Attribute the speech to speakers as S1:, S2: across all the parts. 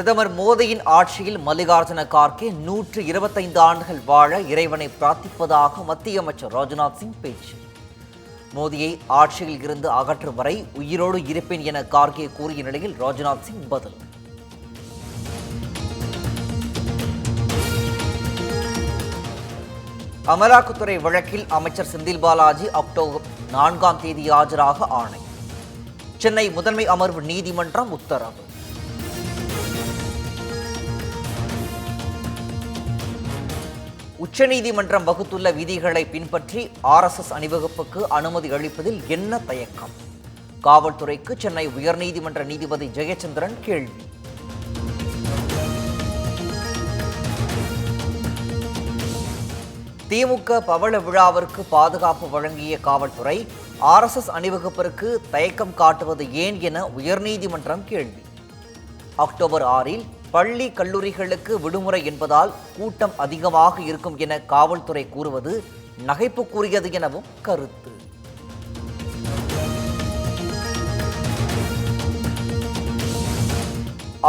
S1: பிரதமர் மோடியின் ஆட்சியில் மல்லிகார்ஜுன கார்கே நூற்று இருபத்தைந்து ஆண்டுகள் வாழ இறைவனை பிரார்த்திப்பதாக மத்திய அமைச்சர் ராஜ்நாத் சிங் பேச்சு. மோடியை ஆட்சியில் இருந்து அகற்றும் வரை உயிரோடு இருப்பேன் என கார்கே கூறிய நிலையில் ராஜ்நாத் சிங் பதில். அமலாக்கத்துறை வழக்கில் அமைச்சர் செந்தில் பாலாஜி அக்டோபர் நான்காம் தேதி ஆஜராக ஆணை. சென்னை முதன்மை அமர்வு நீதிமன்றம் உத்தரவு. உச்சநீதிமன்றம் வகுத்துள்ள விதிகளை பின்பற்றி ஆர்எஸ்எஸ் அணிவகுப்புக்கு அனுமதி அளிப்பதில் என்ன தயக்கம்? காவல்துறைக்கு சென்னை உயர்நீதிமன்ற நீதிபதி ஜெயச்சந்திரன் கேள்வி. திமுக பவள விழாவிற்கு பாதுகாப்பு வழங்கிய காவல்துறை ஆர்எஸ்எஸ் அணிவகுப்பிற்கு தயக்கம் காட்டுவது ஏன் என உயர்நீதிமன்றம் கேள்வி. அக்டோபர் ஆறில் பள்ளி கல்லூரிகளுக்கு விடுமுறை என்பதால் கூட்டம் அதிகமாக இருக்கும் என காவல்துறை கூறுவது நகைப்புக்குரியது எனவும் கருத்து.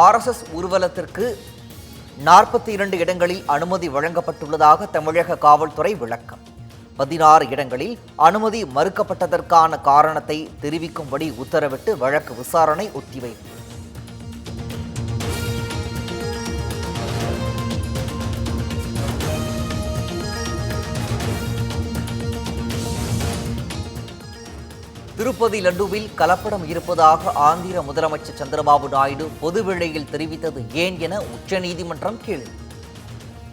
S1: ஆர்எஸ்எஸ் ஊர்வலத்திற்கு நாற்பத்தி இரண்டு இடங்களில் அனுமதி வழங்கப்பட்டுள்ளதாக தமிழக காவல்துறை விளக்கம். பதினாறு இடங்களில் அனுமதி மறுக்கப்பட்டதற்கான காரணத்தை தெரிவிக்கும்படி உத்தரவிட்டு வழக்கு விசாரணை ஒத்திவைப்பு. திருப்பதி லட்டுவில் கலப்படம் இருப்பதாக ஆந்திர முதலமைச்சர் சந்திரபாபு நாயுடு பொதுவேளையில் தெரிவித்தது ஏன் என உச்சநீதிமன்றம் கேள்வி.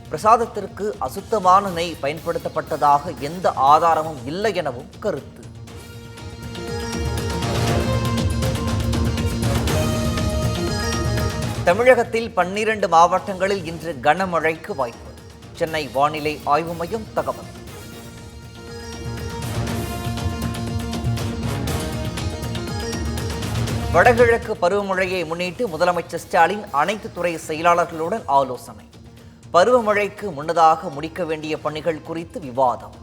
S1: பிரசாதத்திற்கு அசுத்தமான நெய் பயன்படுத்தப்பட்டதாக எந்த ஆதாரமும் இல்லை எனவும் கருத்து. தமிழகத்தில் பன்னிரண்டு மாவட்டங்களில் இன்று கனமழைக்கு வாய்ப்பு. சென்னை வானிலை ஆய்வு மையம் தகவல். வடகிழக்கு பருவமழையை முன்னிட்டு முதலமைச்சர் ஸ்டாலின் அனைத்து துறை செயலாளர்களுடன் ஆலோசனை. பருவமழைக்கு முன்னதாக முடிக்க வேண்டிய பணிகள் குறித்து விவாதம்.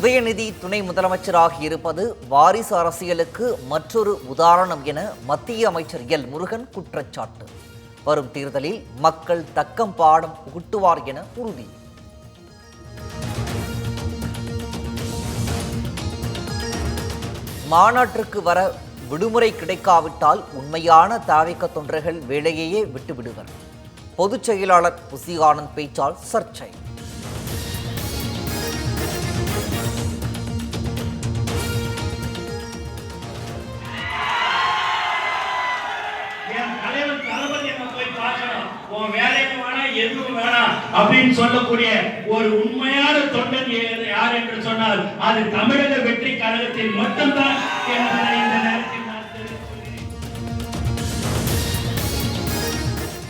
S1: உதயநிதி துணை முதலமைச்சராக இருப்பது வாரிசு அரசியலுக்கு மற்றொரு உதாரணம் என மத்திய அமைச்சர் எல். முருகன் குற்றச்சாட்டு. வரும் தேர்தலில் மக்கள் தக்கம் பாடம் புகுட்டுவார் என உறுதி. மாநாட்டிற்கு வர விடுமுறை கிடைக்காவிட்டால் உண்மையான தாவிக்க தொண்டர்கள் வேலையையே விட்டுவிடுவர். பொதுச் செயலாளர் புசி ஆனந்த் பேச்சால் சர்ச்சை.
S2: எதுவும் வேணாம் அப்படின்னு சொல்லக்கூடிய ஒரு உண்மையான தொண்டன் யார் என்று சொன்னால் அது தமிழக வெற்றி கழகத்தில் மட்டும்தான் என்பதை இந்த நேரத்தில்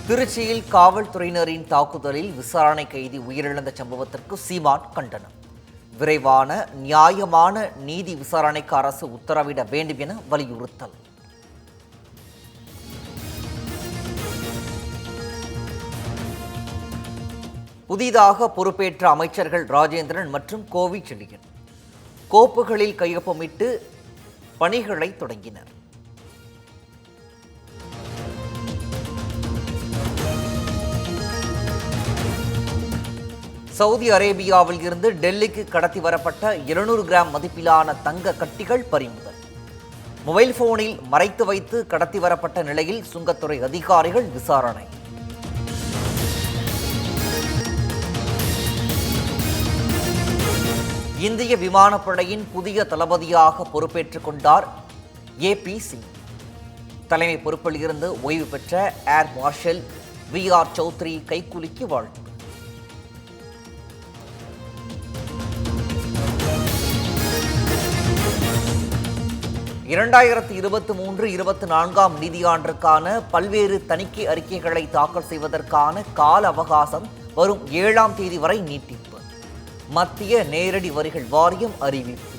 S1: திருச்சியில் காவல்துறையினரின் தாக்குதலில் விசாரணை கைதி உயிரிழந்த சம்பவத்திற்கு சீமான் கண்டனம். விரைவான நியாயமான நீதி விசாரணைக்கு அரசு உத்தரவிட வேண்டும் என வலியுறுத்தல். புதிதாக பொறுப்பேற்ற அமைச்சர்கள் ராஜேந்திரன் மற்றும் கோவி செழியன் கோப்புகளில் கையொப்பமிட்டு பணிகளை தொடங்கினர். சவுதி அரேபியாவில் இருந்து டெல்லிக்கு கடத்தி வரப்பட்ட இருநூறு கிராம் மதிப்பிலான தங்க கட்டிகள் பறிமுதல். மொபைல் போனில் மறைத்து வைத்து கடத்தி வரப்பட்ட நிலையில் சுங்கத்துறை அதிகாரிகள் விசாரணை. இந்திய விமானப்படையின் புதிய தளபதியாக பொறுப்பேற்றுக் கொண்டார் ஏபி சிங். தலைமை பொறுப்பில் இருந்து ஓய்வு பெற்ற air marshal V R Chaudhary கைக்குலுக்கி வாழ்த்து. இரண்டாயிரத்தி இருபத்தி மூன்று இருபத்தி நான்காம் நிதியாண்டிற்கான பல்வேறு தணிக்கை அறிக்கைகளை தாக்கல் செய்வதற்கான கால அவகாசம் வரும் ஏழாம் தேதி வரை நீட்டி மத்திய நேரடி வரிகள் வாரியம் அறிவிப்பு.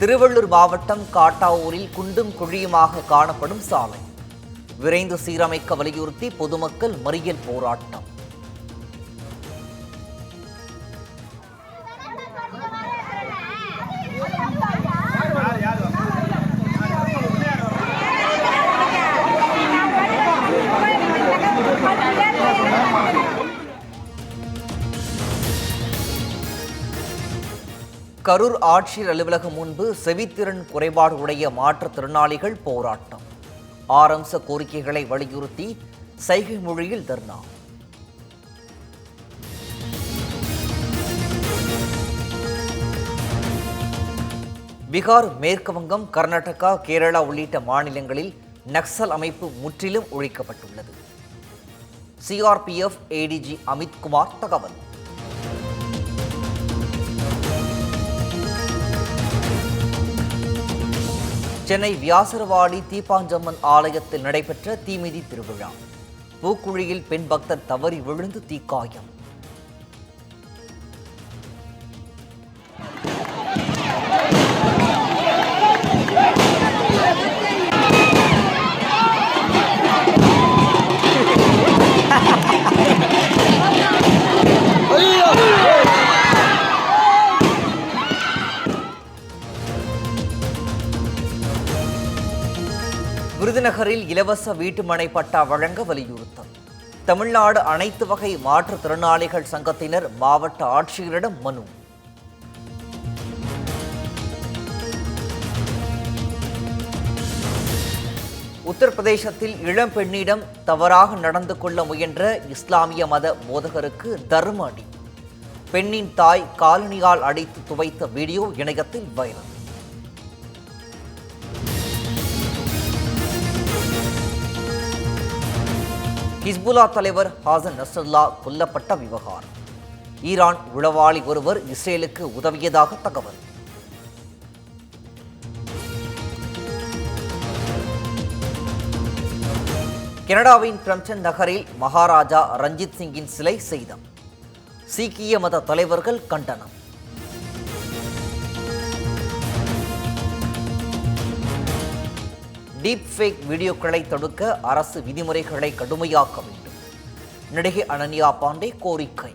S1: திருவள்ளூர் மாவட்டம் காட்டாவூரில் குண்டும் குழியுமாக காணப்படும் சாலை. விரைந்து சீரமைக்க வலியுறுத்தி பொதுமக்கள் மறியல் போராட்டம். கரூர் ஆட்சியர் அலுவலகம் முன்பு செவித்திறன் குறைபாடு உடைய மாற்றுத்திறனாளிகள் போராட்டம். ஆரம்ச கோரிக்கைகளை வலியுறுத்தி சைகை மொழியில் தர்ணா. பீகார் மேற்குவங்கம் கர்நாடகா கேரளா உள்ளிட்ட மாநிலங்களில் நக்சல் அமைப்பு முற்றிலும் ஒழிக்கப்பட்டுள்ளது. சிஆர்பிஎஃப் ஏடிஜி அமித்குமார் தகவல். சென்னை வியாசரவாடி தீபாஞ்சம்மன் ஆலயத்தில் நடைபெற்ற தீமிதி திருவிழா. பூக்குழியில் பெண் பக்தர் தவறி விழுந்து தீக்காயம் விருதுநகரில் இலவச வீட்டுமனை பட்டா வழங்க வலியுறுத்தல். தமிழ்நாடு அனைத்து வகை மாற்றுத்திறனாளிகள் சங்கத்தினர் மாவட்ட ஆட்சியரிடம் மனு. உத்தரப்பிரதேசத்தில் இளம் பெண்ணிடம் தவறாக நடந்து கொள்ள முயன்ற இஸ்லாமிய மத போதகருக்கு தர்ம அடி. பெண்ணின் தாய் காலணியால் அடித்து துவைத்த வீடியோ இணையத்தில் வைரல். ஹிஸ்புல்லா தலைவர் ஹாசன் நஸ்ரல்லா கொல்லப்பட்ட விவகாரம். ஈரான் உளவாளி ஒருவர் இஸ்ரேலுக்கு உதவியதாக தகவல். கனடாவின் பிரம்சன் நகரில் மகாராஜா ரஞ்சித் சிங்கின் சிலை செய்தம். சீக்கிய மத தலைவர்கள் கண்டனம். டீப் ஃபேக் வீடியோக்களை தடுக்க அரசு விதிமுறைகளை கடுமையாக்க வேண்டும். நடிகை அனன்யா பாண்டே கோரிக்கை.